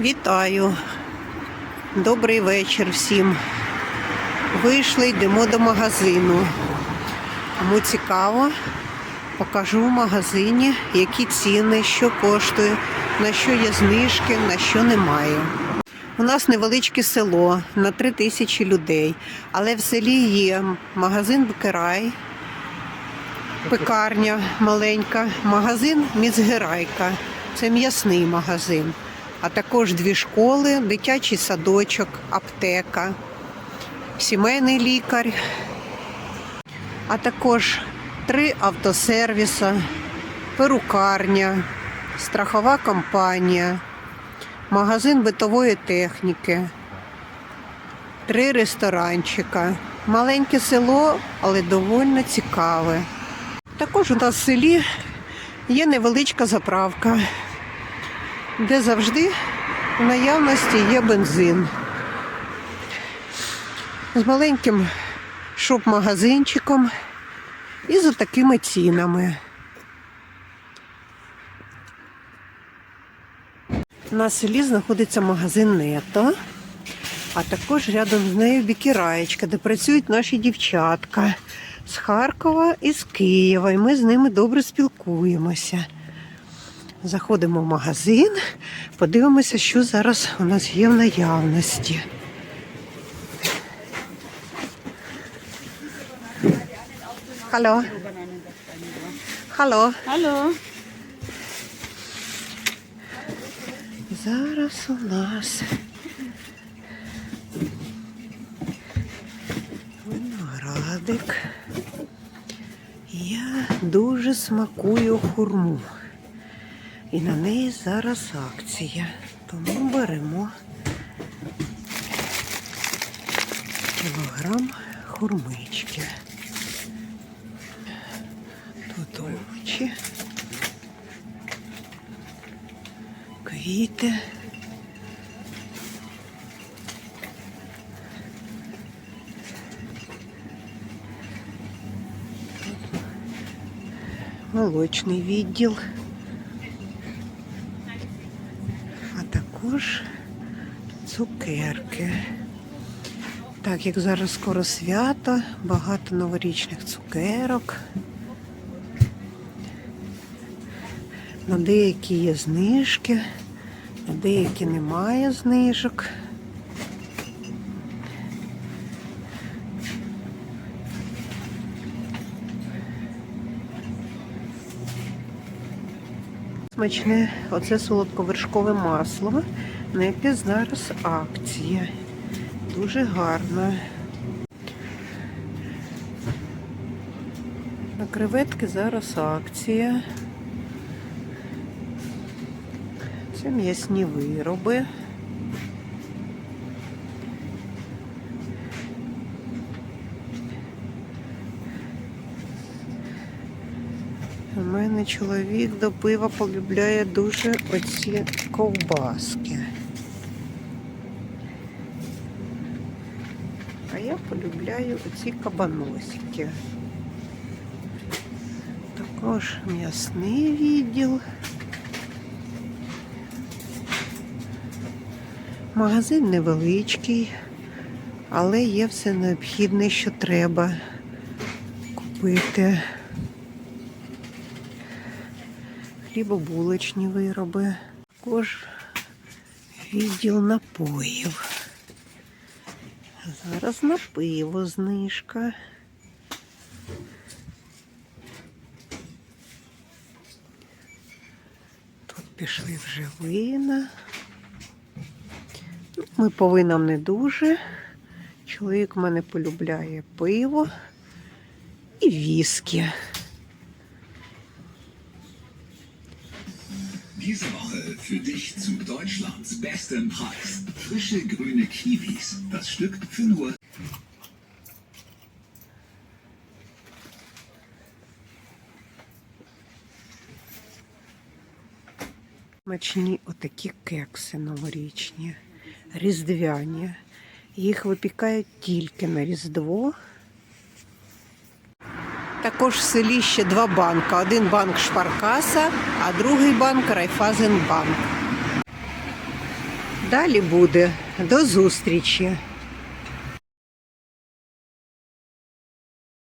Вітаю. Добрий вечір всім. Вийшли, йдемо до магазину. Кому цікаво, покажу в магазині, які ціни, що коштує, на що є знижки, на що немає. У нас невеличке село на 3 тисячі людей, але в селі є магазин Букерай, пекарня маленька, магазин Міцгерайка. Це м'ясний магазин. А також дві школи, дитячий садочок, аптека, сімейний лікар, а також три автосервіси, перукарня, страхова компанія, магазин битової техніки, три ресторанчика. Маленьке село, але доволі цікаве. Також у нас в селі є невеличка заправка, де завжди в наявності є бензин. З маленьким шоп-магазинчиком і за такими цінами. На селі знаходиться магазин Нето, а також рядом з нею Бікіраєчка, де працюють наші дівчатка з Харкова і з Києва. І ми з ними добре спілкуємося. Заходимо в магазин, подивимося, що зараз у нас є в наявності. Халло. Халло. Hallo. Зараз у нас виноградик. Я дуже смакую хурму. І на неї зараз акція. Тому беремо кілограм хурмички. Тут овочі. Квіти. Молочний відділ. А також цукерки. Так як зараз скоро свято, багато новорічних цукерок. На деякі є знижки, на деякі немає знижок. Смачне оце солодковершкове масло, на яке зараз акція. Дуже гарно. На креветки зараз акція. Це м'ясні вироби. У мене чоловік до пива полюбляє дуже оці ковбаски. А я полюбляю оці кабаносики. Також м'ясний відділ. Магазин невеличкий, але є все необхідне, що треба купити. Хлібобулочні вироби, також відділ напоїв. Зараз на пиво знижка. Тут пішли вже вина. Ну, Ми по винам не дуже. Чоловік в мене полюбляє пиво і віскі. Diese Woche für dich zu Deutschlands bestem Preis. Frische grüne Kiwis. Das Stück für nur Смачні отакі кекси новорічні, різдвяні. Їх випікають тільки на Різдво. Також в селі ще два банки. Один банк Шпаркаса, а другий банк Райфазенбанк. Далі буде. До зустрічі!